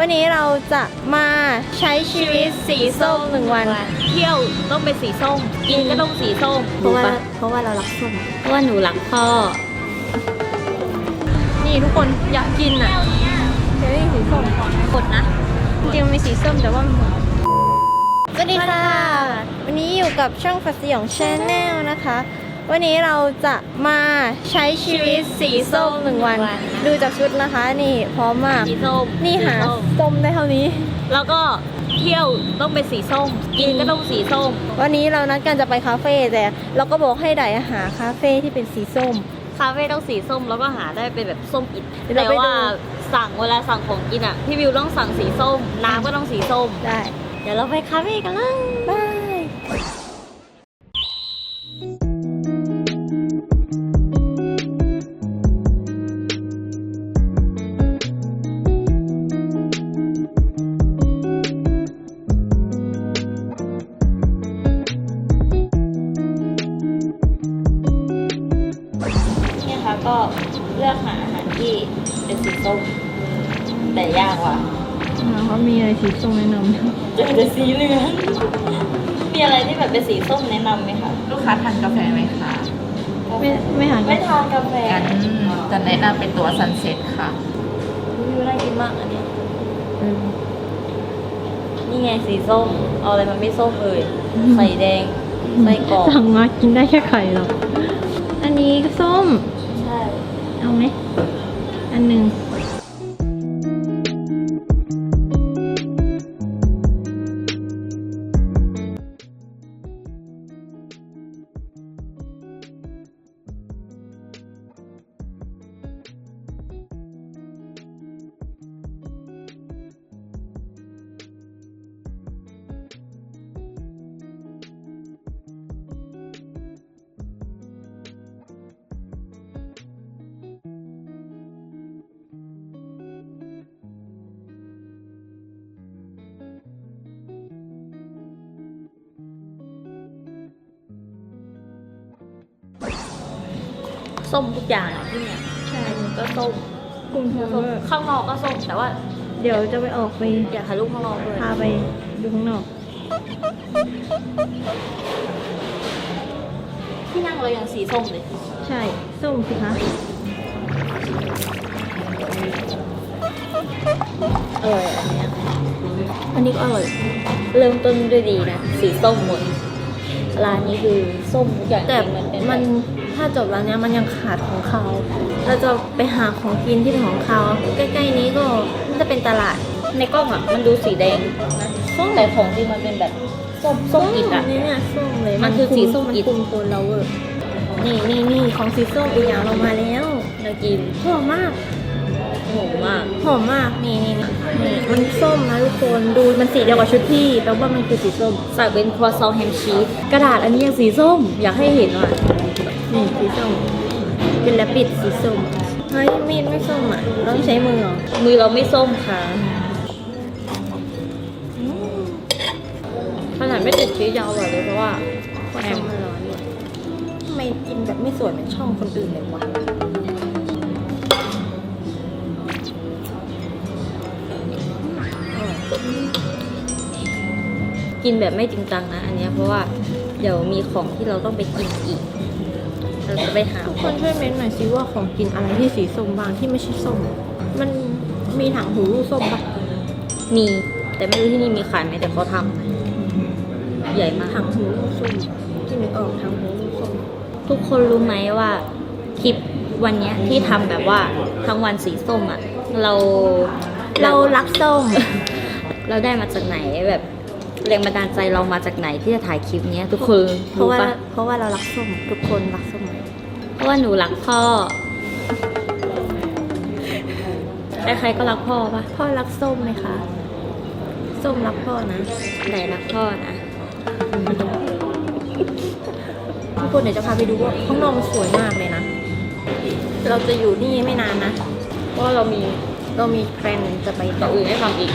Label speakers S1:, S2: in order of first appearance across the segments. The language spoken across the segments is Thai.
S1: วันนี้เราจะมาใช้ชีวิตสีส้มหนึ่งวัน
S2: เที่ยวต้องเป็นสีส้ม กินก็ต้องสีส้ม
S1: เพราะว่า
S2: ปะ
S1: เพราะว่าเรารักส้ม
S2: เพราะว่าหนูรักพ่อ
S1: นี่ทุกคนอยากกินอะเดี๋ยวนี้สีส้ม
S2: กดนะ
S1: จริงๆมันมีสีส้มแต่ว่ามันหมดสวัสดีค่ะ วันนี้อยู่กับช่องฟัสยองชาแนลนะคะ วันนี้เราจะมาใช้ชีวิตสีส้มหนึ่งวัน ดูจากชุดนะคะนี่พร้อมมาก
S2: สีส้ม
S1: นี่หา
S2: สีส้ม
S1: ส้มได้เท่านี้
S2: แล้วก็เที่ยวต้องเป็นสีส้ม กินก็ต้องสีส้ม
S1: วันนี้เรานัดกันจะไปคาเฟ่แต่เราก็บอกให้ไดหาคาเฟ่ที่เป็นสีส้ม
S2: คาเฟ่ต้องสีส้มแล้วก็หาได้เป็นแบบส้มอิด
S1: เดี๋ยวเรา
S2: แต่
S1: ไปดู
S2: ว่าสั่งเวลาสั่งของกินอะ พี่วิวต้องสั่งสีส้ม น้ำก็ต้องสีส้ม
S1: ได้
S2: เดี๋ยวเราไปคาเฟ่กันเลย
S1: บาย
S2: เนี่ย ลือกหาอาหารที่เป็นสีส้มแต่ยากว่ะ
S1: เขามีอะไรสีส้มแนะนำ
S2: เจอแต่สีเหลืองมีอะไรที่แบบเป็นสีส้มแนะนำไหมคะ
S3: ลูกค้าทานกาแฟไหมคะ
S1: ไม่ไม่หา
S2: ไม่ทานกาแฟ
S3: งั้นจะแนะนำเป็นตัวซันเซ็ตค่ะ
S2: วิวน่ากินมากอันเนี้ยนี่ไงสีส้ม เอาอะไรมันไม่ส้มเลยใส่แดงใส่กรอบ
S1: สั่งมากินได้แค่ไข่หรอกอันนี้ก็ส้ม
S2: ใช่
S1: เอาไหมอันหนึ่ง
S2: ส้มทุกอย่างอะที่เนี่ย
S1: ใช่
S2: ก็ส้ม
S1: คุณเธอ
S2: ส้มข้างนอกก็ส้มแต่ว่า
S1: เดี๋ยวจะไปออกไป
S2: อยากถ่ายรูปข้างนอกด้วย
S1: พาไปดูข้างนอก
S2: ที่นั่งเรายังสีส้มเลย
S1: ใช่ส้มสิคะ
S2: อร่อยอันเนี้ย
S1: อันนี้ก็อร่อย
S2: เริ่มต้นด้วยดีนะ สีส้มหมด ร้านนี้คือส้มทุกอย่าง
S1: แต่
S2: จริงๆเป็น
S1: มัน ถ้าจบแล้วเนี้ยมันยังขาดของเขาเราจะไปหาของกินที่เป็นของเขาใกล้ๆนี้ก็น่าจะเป็นตลาด
S2: ในกล้องอะมันดูสีแดงนะแต่ของจริงมันเป็นแบบส้มส้มอิดอะ
S1: นี่เนี่ยส้มเลย
S2: มันคือสีส้มอิฐ
S1: มันคุมโทนเราเวอร์นี่นี่นี่ของสีส้มอีกอย่างเรามาแล้ว
S2: เรากิน
S1: หอมมาก
S2: โหมาก
S1: หอมมากนี่นี่นี่นี่มันส้มนะทุกคนดูมันสีเดียวกับชุดพี่แปลว่ามันคือสีส้ม
S2: สั่งเป็นครัวซองแฮมชีสกระดาษอันนี้ยังสีส้มอยากให้เห็นว่ะ
S1: นี่สีส้มเป็นแรปปิดสีส้มเฮ้ยมีดไม่ส้มอะต้องใช้มือเหรอ
S2: มือเราไม่ส้มค่ะขนาดไม่ติดชีสยาวเลยเพราะว่า
S1: เพราะส้มมันร้อนเนี่ยทำไมกินแบบไม่สวยเหมือนช่องคนอื่นเลยวะ
S2: กินแบบไม่จริงจังนะ อันเนี้ยเพราะว่าเดี๋ยวมีของที่เราต้องไปกินอีก เราจะไปหา
S1: ทุก
S2: ข
S1: ค
S2: อง
S1: นช่วยเม้นต์หน่อยสิว่าของกินอะไรที่สีส้มบางที่ไม่ใช่ส้ม มันมีถังหูรูส้มปะ
S2: มี แต่ไม่รู้ที่นี่มีขายไหมแต่เขาทำใหญ่มาก
S1: ถังหูรูส้มที่นึกออกถังหูรูส้ม
S2: ทุกคนรู้ไหมว่าคลิปวันเนี้ยที่ทำแบบว่าทั้งวันสีส้มอะ เรา
S1: เรารักส้ม
S2: เราได้มาจากไหนแบบ แรงบันดาลใจเรามาจากไหนที่จะถ่ายคลิปเนี้ยทุกคน
S1: เพราะว่า
S2: ปะ
S1: เพราะว่าเรารักส้มทุกคนรักส้มไหม
S2: เพราะว่าหนูรักพ่อ ใครๆก็รักพ่อปะ
S1: พ่อรักส้มไหมคะส้มรักพ่อนะ
S2: ไหนรักพ่อนะ
S1: ทุกคนเดี๋ยวจะพาไปดูว่าข้างนอกมันสวยมากเลยนะ เราจะอยู่นี่ไม่นานนะ
S2: เพราะว่าเรามี
S1: เรามีแพลนจะไป
S2: ต่
S1: ต่
S2: อ
S1: อ
S2: อื่นให้ทำอีก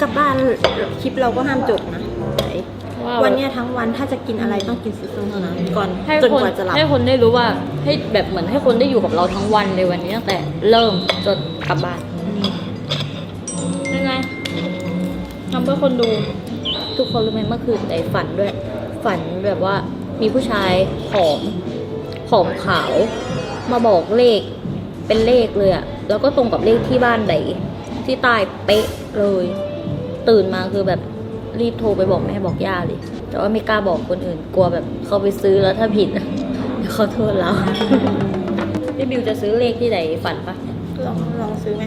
S1: กลับบ้านคลิปเราก็ห้ามจบนะ
S2: ว่า
S1: วันเนี้ยทั้งวันถ้าจะกินอะไรต้องกินสีส้มเท่านั้นก่อน
S2: ให้
S1: จน
S2: คน
S1: กว่าจะหลับ
S2: ให้คนได้รู้ว่าให้แบบเหมือนให้คนได้อยู่กับเราทั้งวันเลยวันนี้ตั้งแต่เริ่มจนกลับบ้านยังไงเพื่อคนดู ทุกคนรู้ไหมเมื่อคืนไอ้ฝันด้วย ฝันแบบว่ามีผู้ชายผอมผอมขาว มาบอกเลขเป็นเลขเลยอะแล้วก็ตรงกับเลขที่บ้านไดที่ใตายเป๊ะเลย ตื่นมาคือแบบรีบโทรไปบอกแม่บอกย่าเลย แต่ว่าไม่กล้าบอกคนอื่น กลัวแบบเขาไปซื้อแล้วถ้าผิดอะเดี๋ยวเขาโทษเราพี่บิวจะซื้อเลขที่ไหนฝันปะ
S1: ลองลองซื้อไหม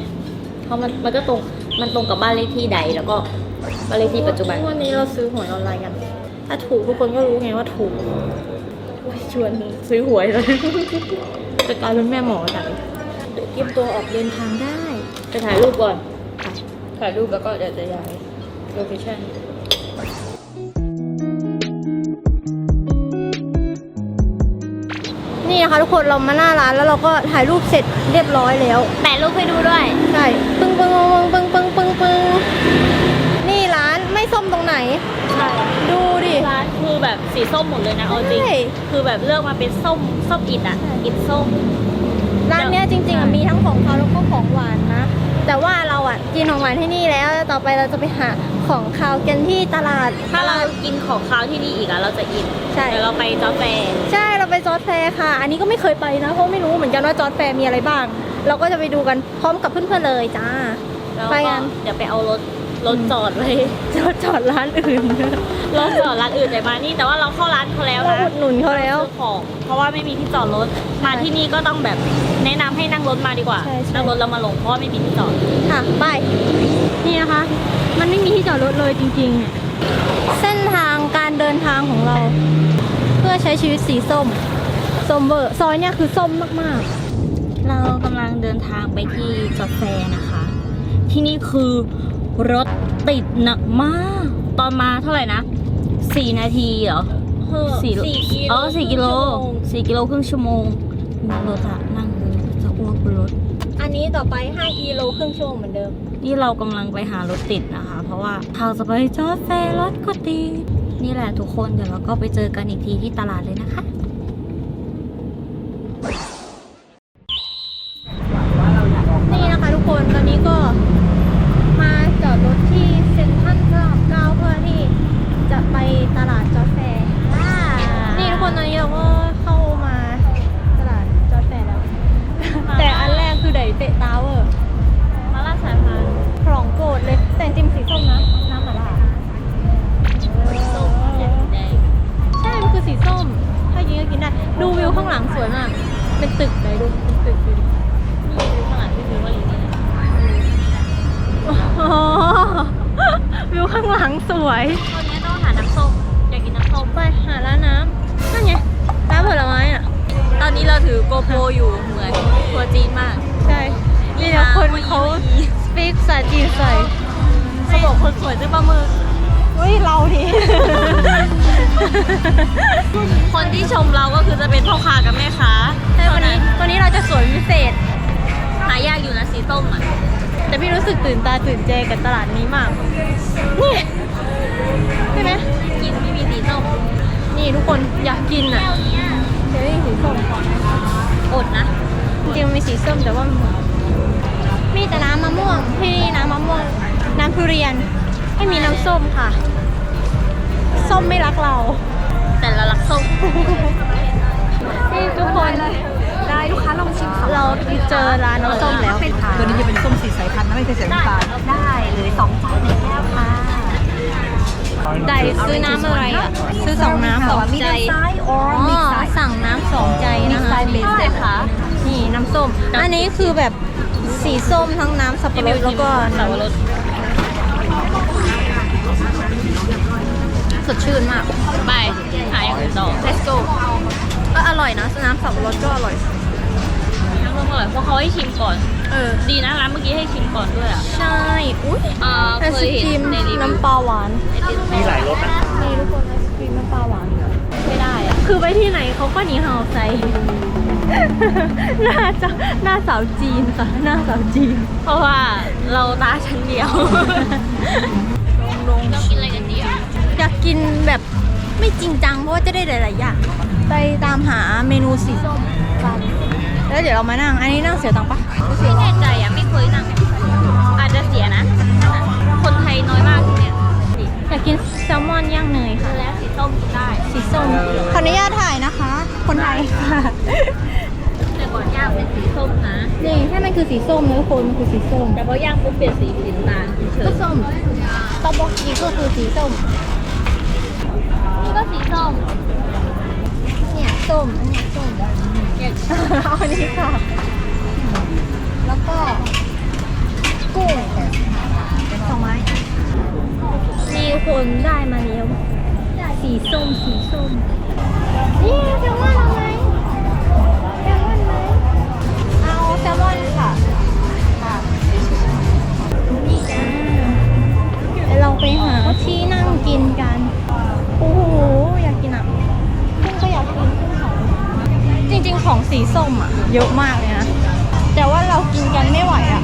S2: เพราะมันมันก็ตรงมันตรงกับบ้านเลขที่ใดแล้วก็บ้านเลขที่ปัจจุบัน
S1: วันนี้เราซื้อหวยออนไลน์กัน ถ้าถูกทุกคนก็รู้ไงว่าถูกชวนซื้อหวยเลยจะกลายเป็นแม่หมอไหนเดี๋ยวเตรียมตัวออกเดินทางได้
S2: จะถ่ายรูปก่อนถ่ายรูปแล้วก็เดี๋ยวจะย้าย โลเคชั่น
S1: นี่นะคะทุกคนเรามาหน้าร้านแล้วเราก็ถ่ายรูปเสร็จเรียบร้อยแล้ว
S2: แปะรูปให้ดูด้วย
S1: ใช่ปึ้งปึ้งปึ้งปึ้งปึ้งปึ้งปึ้งนี่ร้านไม่ส้มตรงไหน
S2: ใช่
S1: ดูดิ
S2: ร้านคือแบบสีส้มหมดเลยนะเอาจริง
S1: ใช่
S2: คือแบบเลือกมาเป็นส้มส้มอิดอะอิดส้ม
S1: ร้านเนี้ยจริงๆอะมีทั้งของเขาวแล้วก็ของหวานนะ แต่ว่าเราอะกินของหวานที่นี่แล้วต่อไปเราจะไปหาของคาวกันที่ตลาด
S2: ถ้าเรากินของคาวที่นี่อีกอะเราจะอิน
S1: ใช่
S2: เดี๋ยวเราไปจอแฟร์
S1: ใช่เราไปจอร์ดแฟร์ค่ะ อันนี้ก็ไม่เคยไปนะเพราะไม่รู้เหมือนกันว่าจอร์ดแฟร์มีอะไรบ้าง เราก็จะไปดูกันพร้อมกับเพื่อนๆเลยจ้า
S2: แล้ว
S1: ไป
S2: ก็
S1: กัน
S2: เดี๋ยวไปเอารถ รถจอดไว้
S1: จอดจอดร้านอื่น
S2: รถจอดร้านอื่นแต่มานี่แต่ว่าเราเข้าร้านเขาแล้ว
S1: เรา
S2: นะ
S1: อุดหนุนเขาแล้ว
S2: ซื้อของ เพราะว่าไม่มีที่จอดรถมาที่นี่ก็ต้องแบบแนะนำให้นั่งรถมาดีกว่า
S1: ใช่ใช่
S2: นั่งรถแล้วมาลงเพราะว่าไม่มีที่จอด
S1: ค่ะไปนี่นะคะ มันไม่มีที่จอดรถเลยจริงๆเส้นทางการเดินทางของเรา เพื่อใช้ชีวิตสีส้มส้มเวอร์ซอยเนี่ยคือส้มมาก
S2: เรากำลังเดินทางไปที่จอดแฟร์นะคะ ที่นี่คือ รถติดหนักมาก ตอนมาเท่าไหร่นะสี่นาทีเหรอ
S1: ๆ
S2: สี่
S1: สี่กิโล
S2: อ๋อสี่กิโล
S1: ครึ่งชั่วโมง
S2: สี่กิโลครึ่งชั่วโมงนั่งรถอะนั่งเลยจะอ้วกบนรถ
S1: อันนี้ต่อไป 5กิโลครึ่งชั่วโมงเหมือนเดิม
S2: นี่เรากำลังไปหารถติดนะคะ เพราะว่าทางจะไปจอดแฟร์รถก็ติดนี่แหละทุกคนเดี๋ยวเราก็ไปเจอกันอีกทีที่ตลาดเลยนะคะ
S1: กโปรอ
S2: ยู่เหมือนทัวร์จีนมาก
S1: ใช่นี่นะคนเขาสปีกภาษาจีนใส่
S2: เขาบอกคนสวยซื้อปลาหมึก
S1: เฮ้ยเราดิ
S2: คนที่ชมเราก็คือจะเป็นพ่อค้ากับแม่ค้า
S1: ใช่วันนี้วันนี้เราจะสวยพิเศษ
S2: หายากอยู่นะสีส้มอะ
S1: แต่พี่รู้สึกตื่นตาตื่นใจกับตลาดนี้มาก นี่ใช่ไหม
S2: กินไม่มีสีส้ม
S1: นี่ทุกคนอยากกินอะ สีส้มแต่ว่ามันมีแต่น้ำมะม่วงที่นี่น้ำมะม่วง น้ำทุเรียน ไม่มีน้ำส้มค่ะ ส้มไม่รักเรา
S2: แต่เรารักส้ม
S1: นี่ทุกคน
S3: ได้ลูกค้าลองชิม
S1: เราเจอร้านน้ำส้มแล้ว
S3: ตัวนี้จะเป็นส้มสีสายพันธุ์นะไม่ใช่สีน้ำตาล
S2: ได้เลยสองจานหนึ่งแก้วค่ะ
S1: ไก่ซื้อน้ำอะไรอะ ซื้อสองน้ำสองใจ
S3: or
S1: อ๋อสั่งน้ำสองใจนะคะ
S2: เท่าไหร่คะ
S1: นี่น้ำส้ม อันนี้คือแบบสีส้มทั้งน้ำสับปะรดแล้วก็
S2: สับปะรด
S1: สดชื่นมาก
S2: ไปหาอย่างอื่นต่อ
S1: let's go ก็อร่อยนะน้ำสับปะรดก็อร่อย
S2: น้ำส้มอร่อยเพราะเขาให้ชิมก่อน
S1: เออ
S2: ดีนะร้านเมื่อกี้ให้ชิมก่อนด้วยอะ
S1: ใช่ อุ้ย
S2: อ่า
S1: ไอ
S2: เค
S1: ศ
S2: ย
S1: ค
S2: เห็
S1: รี
S2: น
S1: ม
S2: ในรีวิว
S1: น้ำปลาหวาน
S2: มีหลายรสนะ
S1: นี่ทุกคนไอศครีมน้ำปลาหวาน
S2: ไม่ได้อะ
S1: คือไปที่ไหนเขาก็หนีเห่าใส่ หน้าจะหน้าสาวจีนค่ะ หน้าสาวจีน
S2: เพราะว่าเราตาชั้นเดียวลรากินอะไรกันดีอ่
S1: อยากกินแบบไม่จริงจังเพราะว่าจะได้หลายๆอย่างไปตามหาเมนูสีส้มกัแล้วเดี๋ยวเรามานั่ง อันนี้นั่งเสียตังค์ปะ
S2: ไม่แน่ใจอะไม่เคยนั่ง อาจจะเสียนะ คนไทยน้อยมากที่เนี่ย
S1: อยากกินแซลมอนย่างเนยค่ะ
S2: แล้วสีส้ม
S1: ขออนุญาตถ่ายนะคะ คนไทยค่ะ
S2: แต่ก่อนย่างเป็นสีส้มนะ
S1: นี่แค่มันคือสีส้มนะทุกคนมันคือสีส้ม
S2: แต่พอย่างปุ๊บเปลี่ยนสีเป็นสีน้ำตาลเฉ
S1: ก็
S2: ย
S1: ส้มตอกกีก็คือสีส้ม
S2: นี่ก็สีส้ม
S1: เนี่ยส้มอันเนี้ยส้มเอาอันนี้ค่ะ แล้วก็กุ้งสองไม้
S2: มีคนได้มาแล้ว สีส้มสีส้ม
S1: นี่แซลมอนเอาไหมแซลมอนไหมเอาแซลมอนค่ะค่ะนี่จ้าเดี๋ยวเราไปหาที่นั่งกินกัน โอ้โห อยากกินอะกุ้งก็อยากกินกุ้งเผาจริงๆของสีส้มอะ เยอะมากเลยนะ แต่ว่าเรากินกันไม่ไหวอะ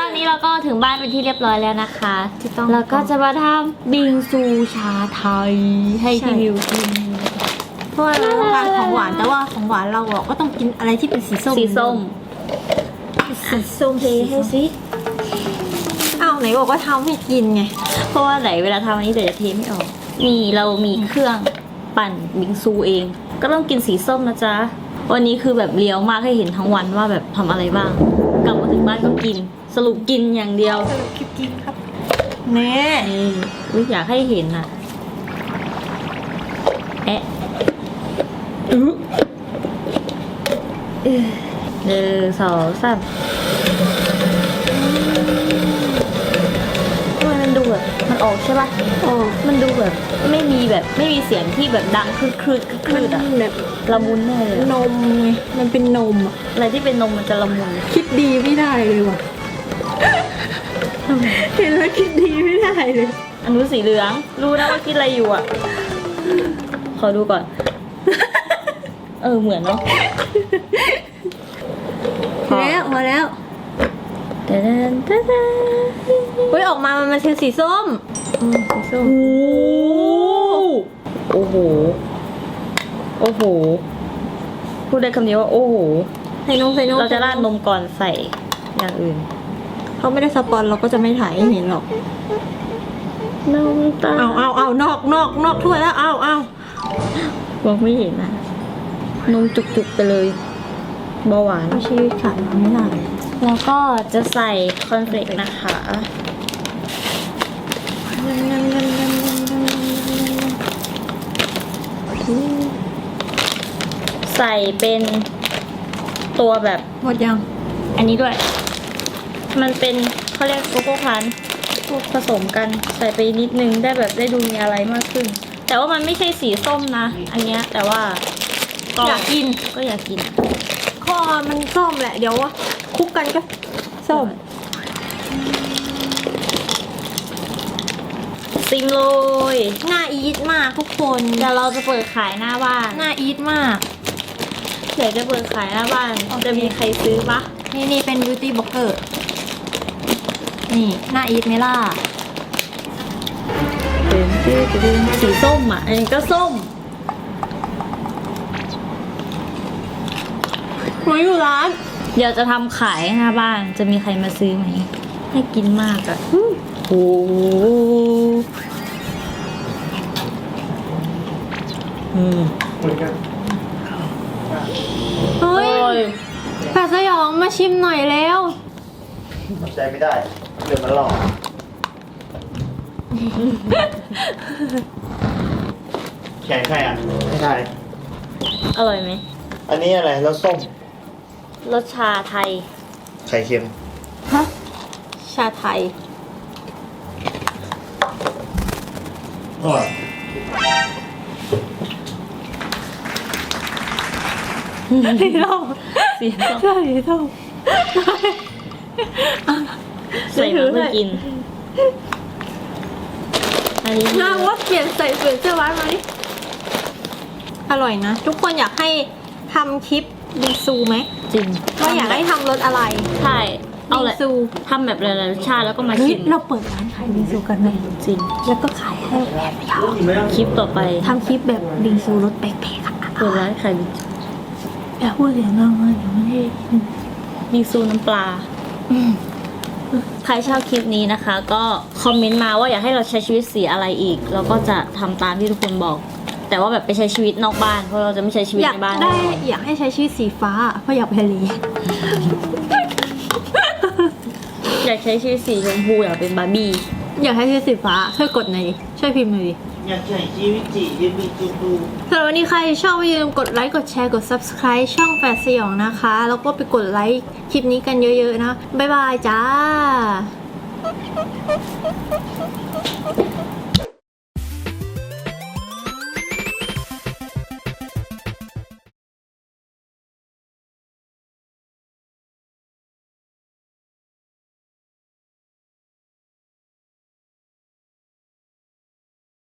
S2: ตอนนี้เราก็ถึงบ้านเป็นที่เรียบร้อยแล้วนะคะแล้วก็จะมาทำบิงซูชาไทย ให้พี่มิวกิน
S1: เพราะว่าเราต้องการของหวานแต่ว่าของหวานเราอะก็ต้องกินอะไรที่เป็นสีส้ม
S2: สีส้ม
S1: สีส้ม
S2: เทให้สิ
S1: อ้าวไหนบอกว่าทำให้กินไง
S2: เพราะว่าไหนเวลาทำอันนี้เดี๋ยวจะเทไม่ออกนี่เรามีเครื่องปั่นบิงซูเอง ก็ต้องกินสีส้มนะจ๊ะวันนี้คือแบบเลี้ยวมากให้เห็นทั้งวันว่าแบบทำอะไรบ้าง กลับมาถึงบ้านก็กิน สรุปกินอย่างเดียว
S1: สรุปคลิปกินครับเน่
S2: นี่อุ๊ยอยากให้เห็นอะแอะอื้อหนึ่งสองสามทำไมมันดูแบบมันออกใช่ปะ
S1: โอ้
S2: มันดูแบบไม่มีแบบไม่มีเสียงที่แบบดังคลืดคลืดคลืดอะ
S1: แบบ
S2: ละมุนแน่เลยอะ
S1: นมไงมันเป็นนมอะ
S2: อะไรที่เป็นนมมันจะละมุน
S1: คิดดีไม่ได้เลยว่ะ เห็นแล้วคิดดีไม่ได้เลย
S2: อันนู้นสีเหลือง รู้นะว่ากินอะไรอยู่อะ ขอดูก่อน เออเหมือนเนาะ
S1: พอแล้วพอแล้ว
S2: เดินเดินเดิน
S1: เฮ้ยออกมามันเป็นสีส้ม
S2: อืมสีส้มโอ้โห โอ้โห พูดได้คำเดียวว่าโอ้โห
S1: ใส่นมใส่นม
S2: เราจะราดนมก่อนใส่อย่างอื่น
S1: เขาไม่ได้สปอนเราก็จะไม่ถ่ายให้เห็นหรอก
S2: นมตา
S1: เอาเอาเอานอกนอกนอกถ้วยแล้วเอาเอา
S2: มองไม่เห็นนะนมจุกๆไปเลยเบาหวาน
S1: ชีวิตขาดนมไม่ได้
S2: แล้วก็จะใส่คอนเฟลกนะคะ ใส่เป็นตัวแบบ
S1: หมดยัง
S2: อันนี้ด้วย มันเป็นเขาเรียกโกโก้คันผสมกันใส่ไปนิดนึงได้แบบได้ดูมีอะไรมากขึ้น แต่ว่ามันไม่ใช่สีส้มนะ อันเนี้ยแต่ว่าก็
S1: อยากกิน
S2: ก็อยากกิน
S1: ข้อมันส้มแหละเดี๋ยวคลุกกันก็ส้ม
S2: ซิมโรย
S1: หน้าอีทมากทุกคน
S2: เดี๋ยวเราจะเปิดขายหน้าบ้าน
S1: หน้าอีทมาก
S2: เดี๋ยวจะเปิดขายหน้าบ้านจะมีใครซื้อปะ
S1: นี่นี่เป็นบิวตี้บล็อกเกอร์ นี่ หน้าอีทเมล่า
S2: สีส้มอะ อันนี้ก็ส้ม
S1: หนูอยู่ร้าน
S2: เดี๋ยวจะทำขายหน้าบ้าน จะมีใครมาซื้อไหม ให้กินมากอะโอ้โห
S3: อืม
S1: เฮ้ยแปดสยองมาชิมหน่อยแล้ว
S4: ทำใจไม่ได้เดือดมันหลอกแขนใครอะไม่ใช่
S2: อร่อยไหม
S4: อันนี้อะไรแล้วส้ม
S2: รสชาไทย
S4: ไข่เค็ม
S1: ฮะ ชาไทย
S4: อร่อย
S1: สีส้ม
S2: สีส้ม
S1: ใช่สีส้ม
S2: ใส่มาเพื่อกิน อันนี้
S1: น่าว่าเปลี่ยนใส่เปลี่ยนเสื้อไว้มาดิอร่อยนะ ทุกคนอยากให้ทำคลิปบิงซูไหม
S2: จริง
S1: ว่าอยากให้ทำรสอะไร
S2: ใช่เอา
S1: บิ
S2: แห
S1: ง
S2: ละ
S1: ซู
S2: ทำแบบหลายๆรสชาติแล้วก็มา
S1: เฮ้ย
S2: ชิม
S1: เราเปิดร้านขายบิงซูกันไหม
S2: จริง
S1: แล้วก็ขายให้แอบยาว
S2: คลิปต่อไป
S1: ทำคลิปแบบบิงซูรสแปลกๆอะ
S2: เปิดร้านขาย
S1: อย่าพูดเสียงดังนะเดี๋ยวไม่ได้ยิน
S2: บิงซูน้ำปลา ใครชอบคลิปนี้นะคะ ก็คอมเมนต์มาว่าอยากให้เราใช้ชีวิตสีอะไรอีก เราก็จะทำตามที่ทุกคนบอก แต่ว่าแบบไปใช้ชีวิตนอกบ้านเพราะเราจะไม่ใช้ชีวิต
S1: อยาก
S2: ในบ้าน
S1: ได้อยากให้ใช้ชีวิตสีฟ้า เพราะอยากไปทะเล
S2: อยากใช้ชีวิตสีชมพูอยากเป็นบาร์บี้
S1: อยากให้ชีวิตสีฟ้าช่วยกดหน่อยดิช่วยพิมพ์หน่อยดิ
S4: อยากใช้ชีวิตจียืนมีจูดู
S1: สำหรับวันนี้ใครชอบอย่าลืมกดไลค์กดแชร์กด subscribe ช่องแฟดสยองนะคะ แล้วก็ไปกดไลค์คลิปนี้กันเยอะๆนะ บ๊ายบายจ้า